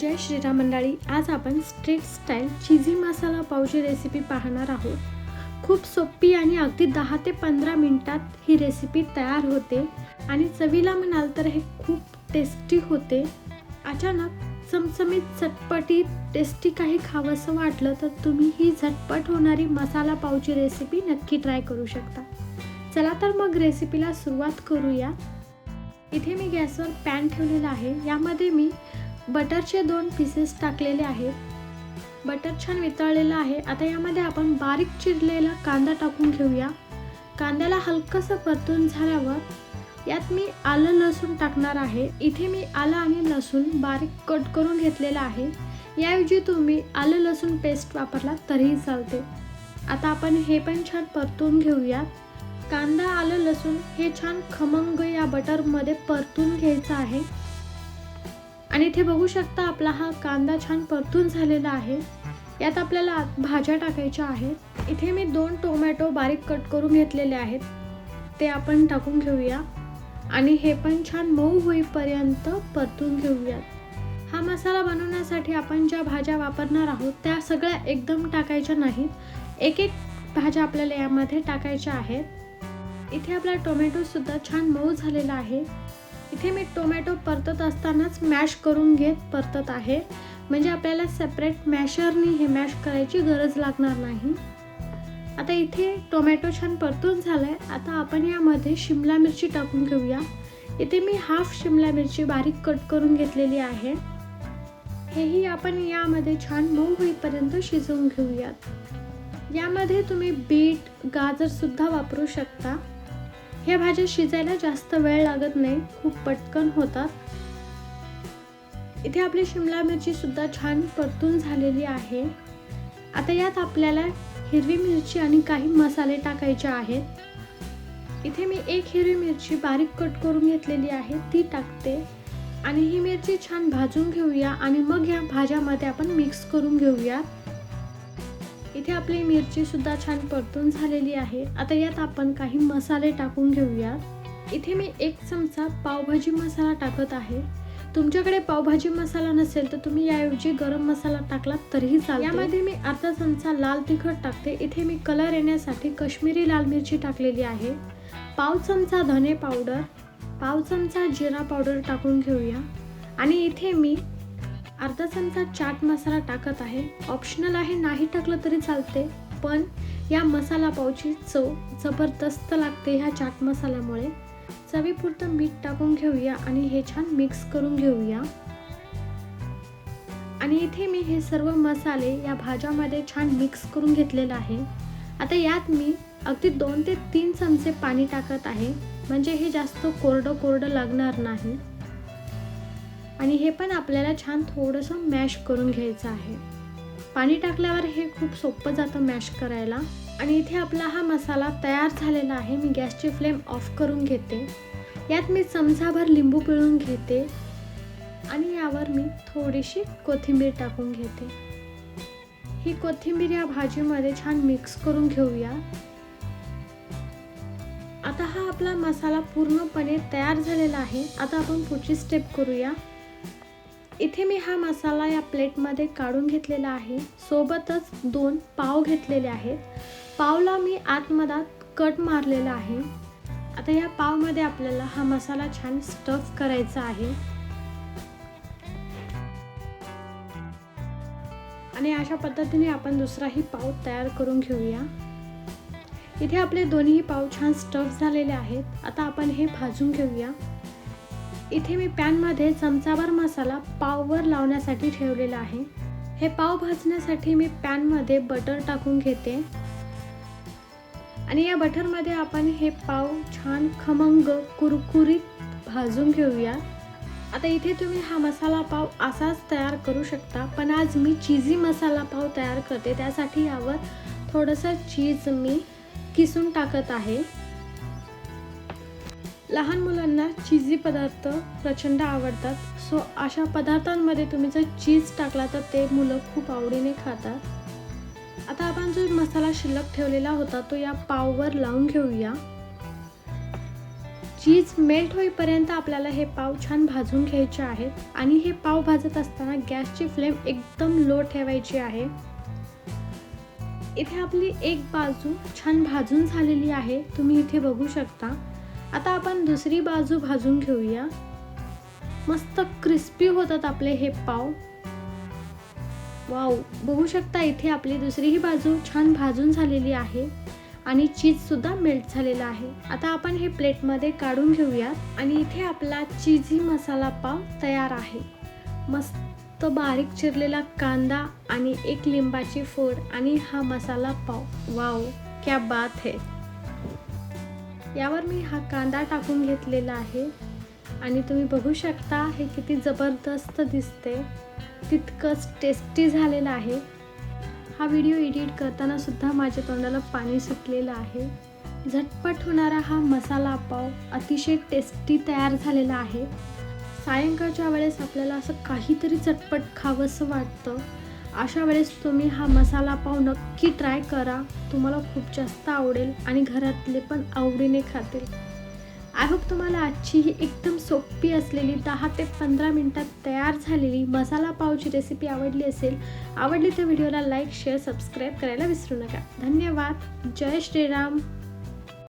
जय श्रीराम मंडळी आज आपण स्ट्रीट स्टाईल चिझी मसाला पावची रेसिपी पाहणार आहोत. खूप सोपी आणि अगदी दहा ते पंधरा मिनटात ही रेसिपी तयार होते आणि चवीला म्हणाल तर हे खूप टेस्टी होते. अचानक चमचमीत चटपटीत टेस्टी काही खावंसं वाटलं तर तुम्ही ही झटपट होणारी मसाला पावची रेसिपी नक्की ट्राय करू शकता. चला तर मग रेसिपीला सुरुवात करूया. इथे मी गॅसवर पॅन ठेवलेला आहे. यामध्ये मी बटरचे दोन पीसेस टाकलेले आहेत. बटर छान वितळलेलं आहे. आता यामध्ये आपण बारीक चिरलेला कांदा टाकून घेऊया. कांद्याला हलकंसं परतून झाल्यावर यात मी आलं लसूण टाकणार आहे. इथे मी आलं आणि लसूण बारीक कट करून घेतलेलं आहे. याऐवजी तुम्ही आलं लसूण पेस्ट वापरला तरीही चालते. आता आपण हे पण छान परतून घेऊयात कांदा आलं लसूण हे छान खमंग या बटरमध्ये परतून घ्यायचं आहे. आणि इथे बघू शकता आपला हा कांदा छान परतून झालेला आहे. यात आपल्याला भाज्या टाकायच्या आहेत. इथे मी दोन टोमॅटो बारीक कट करून घेतलेले आहेत. ते आपण टाकून घेऊया. आणि हे पण छान मऊ होईपर्यंत परतून घेऊयात. हा मसाला बनवण्यासाठी आपण ज्या भाज्या वापरणार आहोत त्या सगळ्या एकदम टाकायच्या नाहीत. एक एक भाज्या आपल्याला यामध्ये टाकायच्या आहेत. इथे आपला टोमॅटोसुद्धा छान मऊ झालेला आहे. इथे मी टोमॅटो परतत असतानाच मॅश करून घेत परतत आहे. म्हणजे आपल्याला सेपरेट मॅशरनी हे मॅश करायची गरज लागणार नाही. आता इथे टोमॅटो छान परतून झालाय. आता आपण यामध्ये शिमला मिरची टाकून घेऊया. इथे मी हाफ शिमला मिरची बारीक कट करून घेतलेली आहे. हेही आपण यामध्ये छान मऊ होईपर्यंत शिजवून घेऊयात. यामध्ये तुम्ही बीट गाजरसुद्धा वापरू शकता. ह्या भाज्या शिजायला जास्त वेळ लागत नाही खूप पटकन होतात. इथे आपली शिमला मिरची सुद्धा छान परतून झालेली आहे. आता यात आपल्याला हिरवी मिरची आणि काही मसाले टाकायचे आहेत. इथे मी एक हिरवी मिरची बारीक कट करून घेतलेली आहे ती टाकते. आणि ही मिरची छान भाजून घेऊया आणि मग या भाज्यामध्ये आपण मिक्स करून घेऊया. इथे आपली मिरची सुद्धा छान परतून झालेली आहे. आता यात आपण काही मसाले टाकून घेऊया. इथे मी एक चमचा पावभाजी मसाला टाकत आहे. तुमच्याकडे पावभाजी मसाला नसेल तर तुम्ही याऐवजी गरम मसाला टाकला तरीही चालेल यामध्ये मी अर्धा चमचा लाल तिखट टाकते. इथे मी कलर येण्यासाठी कश्मीरी लाल मिरची टाकलेली आहे. पाव चमचा धने पावडर पाव चमचा जिरा पावडर टाकून घेऊया. आणि इथे मी अर्धा चमचा चाट मसाला टाकत आहे. ऑप्शनल आहे नाही टाकलं तरी चालते. पण या मसाला पावची चव जबरदस्त लागते ह्या चाट मसाल्यामुळे. चवीपुरतं मीठ टाकून घेऊया आणि हे छान मिक्स करून घेऊया. आणि इथे मी हे सर्व मसाले या भाज्यामध्ये छान मिक्स करून घेतलेलं आहे. आता यात मी अगदी दोन ते तीन चमचे पाणी टाकत आहे. म्हणजे हे जास्त कोरडं कोरडं लागणार नाही. आणि हे पण आपल्याला छान थोडंसं मॅश करून घ्यायचं आहे. पाणी टाकल्यावर हे खूप सोपं जातं मॅश करायला. आणि इथे आपला हा मसाला तयार झालेला आहे. मी गॅसची फ्लेम ऑफ करून घेते. यात मी चमचाभर लिंबू पिळून घेते. आणि यावर मी थोडीशी कोथिंबीर टाकून घेते. ही कोथिंबीर या भाजीमध्ये छान मिक्स करून घेऊया. आता हा आपला मसाला पूर्णपणे तयार झालेला आहे. आता आपण पुढची स्टेप करूया. इथे मी हा मसाला या प्लेटमध्ये काढून घेतलेला आहे. सोबतच दोन पाव घेतलेले आहेत. पावला मी आतमधात कट मारलेला आहे. आता या पावमध्ये आपल्याला हा मसाला छान स्टफ करायचा आहे. आणि अशा पद्धतीने आपण दुसराही पाव तयार करून घेऊया. इथे आपले दोन्ही पाव छान स्टफ झालेले आहेत. आता आपण हे भाजून घेऊया. इथे मी पॅनमध्ये चमचाभर मसाला पाववर लावण्यासाठी ठेवलेला आहे. हे पाव भाजण्यासाठी मी पॅनमध्ये बटर टाकून घेते. आणि या बटरमध्ये आपण हे पाव छान खमंग कुरकुरीत भाजून घेऊया. आता इथे तुम्ही हा मसाला पाव असाच तयार करू शकता पण आज मी चिझी मसाला पाव तयार करते. त्यासाठी यावर थोडंसं चीज मी किसून टाकत आहे. लहान मुलांना चीजी पदार्थ प्रचंड आवडतात. सो अशा पदार्थांमध्ये तुम्ही जर चीज टाकला तर ते मुलं खूप आवडीने खातात. आता आपण जो मसाला शिल्लक ठेवलेला होता तो या पाववर लावून घेऊया. चीज मेल्ट होईपर्यंत आपल्याला हे पाव छान भाजून घ्यायचे आहेत आणि हे पाव भाजत असताना गॅसची फ्लेम एकदम लो ठेवायची आहे. इथे आपली एक बाजू छान भाजून झालेली आहे. तुम्ही इथे बघू शकता. आता आपण दुसरी बाजू भाजून घेऊया. मस्त क्रिस्पी होतात आपले हे पाव. वाव बघू शकता इथे आपली दुसरीही बाजू छान भाजून झालेली आहे आणि चीजसुद्धा मेल्ट झालेला आहे. आता आपण हे प्लेटमध्ये काढून घेऊयात आणि इथे आपला चीजी मसाला पाव तयार आहे. मस्त बारीक चिरलेला कांदा आणि एक लिंबाची फोड आणि हा मसाला पाव. वाव क्या बात है. यावर मी हा कांदा टाकून घेतलेला आहे. आणि तुम्ही बघू शकता हे किती जबरदस्त दिसते. तितकंच टेस्टी झालेलं आहे. हा व्हिडिओ एडिट करतानासुद्धा माझ्या तोंडाला पाणी सुटलेलं आहे. झटपट होणारा हा मसाला पाव अतिशय टेस्टी तयार झालेला आहे. सायंकाळच्या वेळेस आपल्याला असं काहीतरी चटपट खावंसं वाटतं. अशा वेळेस तुम्ही हा मसाला पाव नक्की ट्राय करा. तुम्हाला खूप जास्त आवडेल आणि घरातले पण आवडीने खातील. आय होप तुम्हाला आजची ही एकदम सोपी असलेली दहा ते पंधरा मिनटात तयार झालेली मसाला पावची रेसिपी आवडली असेल आवडली तर व्हिडिओला लाईक शेअर सबस्क्राईब करायला विसरू नका. धन्यवाद. जय श्रीराम.